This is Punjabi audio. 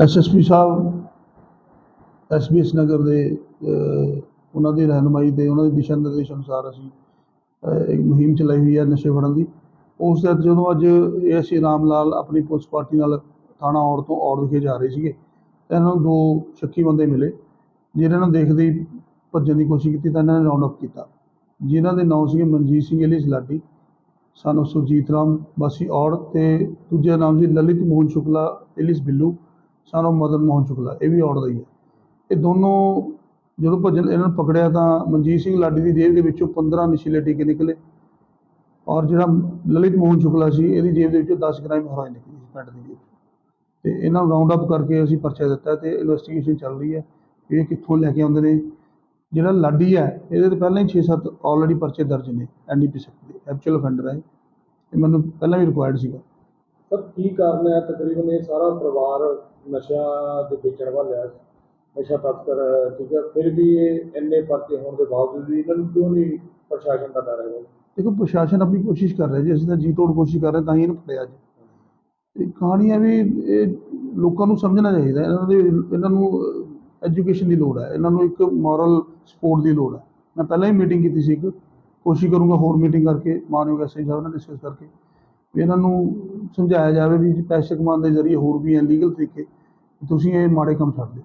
ਐਸਐਸਪੀ ਸਾਹਿਬ ਐਸਬੀਐਸ ਨਗਰ ਦੇ ਉਹਨਾਂ ਦੀ ਰਹਿਨੁਮਾਈ ਤੇ ਉਹਨਾਂ ਦੇ ਦਿਸ਼ਾ ਨਿਰਦੇਸ਼ ਅਨੁਸਾਰ ਅਸੀਂ ਇੱਕ ਮੁਹਿੰਮ ਚਲਾਈ ਹੋਈ ਹੈ ਨਸ਼ੇ ਫੜਨ ਦੀ। ਉਸ ਤਹਿਤ ਜਦੋਂ ਅੱਜ ਏਐਸਏ ਰਾਮ ਲਾਲ ਆਪਣੀ ਪੁਲਿਸ ਪਾਰਟੀ ਨਾਲ ਥਾਣਾ ਔੜ ਤੋਂ ਔੜ ਵਿਖੇ ਜਾ ਰਹੇ ਸੀਗੇ, ਤਾਂ ਇਹਨਾਂ ਨੂੰ ਦੋ ਸ਼ੱਕੀ ਬੰਦੇ ਮਿਲੇ, ਜਿਹਨਾਂ ਨੂੰ ਦੇਖਦੇ ਹੀ ਭੱਜਣ ਦੀ ਕੋਸ਼ਿਸ਼ ਕੀਤੀ ਤਾਂ ਇਹਨਾਂ ਨੇ ਰਾਉਂਡ ਅਪ ਕੀਤਾ। ਜਿਨ੍ਹਾਂ ਦੇ ਨਾਮ ਸੀਗੇ ਮਨਜੀਤ ਸਿੰਘ ਏਲੀਸ ਲਾਡੀ, ਸਾਨੂੰ ਸੁਰਜੀਤ ਰਾਮ ਬਾਸੀ ਔੜ ਤੇ ਦੂਜਾ ਨਾਮ ਸੀ ਲਲਿਤ ਮੋਹਨ ਸ਼ੁਕਲਾ ਏਲੀਸ ਬਿੱਲੂ। ਸਾਨੂੰ ਮਦਨ ਮੋਹਨ ਸ਼ੁਕਲਾ, ਇਹ ਵੀ ਔੜ ਦਾ ਹੀ ਹੈ ਇਹ ਦੋਨੋਂ ਜਦੋਂ ਭੱਜਣ ਇਹਨਾਂ ਨੂੰ ਪਕੜਿਆ ਤਾਂ ਮਨਜੀਤ ਸਿੰਘ ਲਾਡੀ ਦੀ ਜੇਬ ਦੇ ਵਿੱਚੋਂ 15 ਨਸ਼ੀਲੇ ਟੀਕੇ ਨਿਕਲੇ ਔਰ ਜਿਹੜਾ ਲਲਿਤ ਮੋਹਨ ਸ਼ੁਕਲਾ ਸੀ, ਇਹਦੀ ਜੇਬ ਦੇ ਵਿੱਚੋਂ 10 ਗ੍ਰਾਮ ਹੈਰੋਇਨ ਨਿਕਲੀ ਸੀ ਪੈਂਟ ਦੀ ਜੇਬ 'ਚੋਂ। ਤੇ ਇਹਨਾਂ ਨੂੰ ਰਾਉਂਡ ਅਪ ਕਰਕੇ ਅਸੀਂ ਪਰਚਾ ਦਿੱਤਾ ਤੇ ਇਨਵੈਸਟੀਗੇਸ਼ਨ ਚੱਲ ਰਹੀ ਹੈ ਵੀ ਇਹ ਕਿੱਥੋਂ ਲੈ ਕੇ ਆਉਂਦੇ ਨੇ ਜਿਹੜਾ ਲਾਡੀ ਹੈ, ਇਹਦੇ ਤੇ ਪਹਿਲਾਂ ਹੀ 6-7 ਆਲਰੇਡੀ ਪਰਚੇ ਦਰਜ ਨੇ ਐਨਡੀਪੀ ਸੈਕਟ ਦੇ ਐਕਚੁਅਲ ਅਫੈਂਡਰ ਹੈ ਇਹ। ਇਹ ਮੈਨੂੰ ਪਹਿਲਾਂ ਵੀ ਰਿਕੁਆਇਰਡ ਸੀਗਾ ਸਰ, ਕੀ ਕਾਰਨ ਹੈ? ਤਕਰੀਬਨ ਇਹ ਸਾਰਾ ਪਰਿਵਾਰ ਨਸ਼ਾ ਦੇ ਵੇਚਣ ਵਾਲਾ ਹੈ। ਨਸ਼ਾ ਤਸਕਰ ਹੈ ਠੀਕ ਹੈ, ਫਿਰ ਵੀ ਇਹ ਇੰਨੇ ਪਰਚੇ ਹੋਣ ਦੇ ਬਾਵਜੂਦ ਵੀ ਇਹਨਾਂ ਨੂੰ ਕਿਉਂ ਨਹੀਂ ਪ੍ਰਸ਼ਾਸਨ ਦਾ ਡਰ ਹੈ ਦੇਖੋ, ਪ੍ਰਸ਼ਾਸਨ ਆਪਣੀ ਕੋਸ਼ਿਸ਼ ਕਰ ਰਿਹਾ ਜੀ, ਅਸੀਂ ਤਾਂ ਜੀ ਤੋੜ ਕੋਸ਼ਿਸ਼ ਕਰ ਰਹੇ ਤਾਂ ਹੀ ਇਹਨੂੰ ਫੜਿਆ ਅੱਜ ਇਹ ਕਹਾਣੀ ਵੀ ਇਹ ਲੋਕਾਂ ਨੂੰ ਸਮਝਣਾ ਚਾਹੀਦਾ ਇਹਨਾਂ ਦੇ, ਇਹਨਾਂ ਨੂੰ ਐਜੂਕੇਸ਼ਨ ਦੀ ਲੋੜ ਹੈ। ਇਹਨਾਂ ਨੂੰ ਇੱਕ ਮੋਰਲ ਸਪੋਰਟ ਦੀ ਲੋੜ ਹੈ। ਮੈਂ ਪਹਿਲਾਂ ਹੀ ਮੀਟਿੰਗ ਕੀਤੀ ਸੀ ਇੱਕ। ਕੋਸ਼ਿਸ਼ ਕਰੂੰਗਾ ਹੋਰ ਮੀਟਿੰਗ ਕਰਕੇ, ਮਾਨਯੋਗ ਐਸਆਈ ਸਾਹਿਬ ਨਾਲ ਡਿਸਕਸ ਕਰਕੇ। ਵੀ ਇਹਨਾਂ ਨੂੰ ਸਮਝਾਇਆ ਜਾਵੇ ਵੀ ਪੈਸੇ ਕਮਾਉਣ ਦੇ ਜ਼ਰੀਏ ਹੋਰ ਵੀ ਹੈ ਲੀਗਲ ਤਰੀਕੇ ਤੁਸੀਂ ਇਹ ਮਾੜੇ ਕੰਮ ਛੱਡ ਦਿਓ।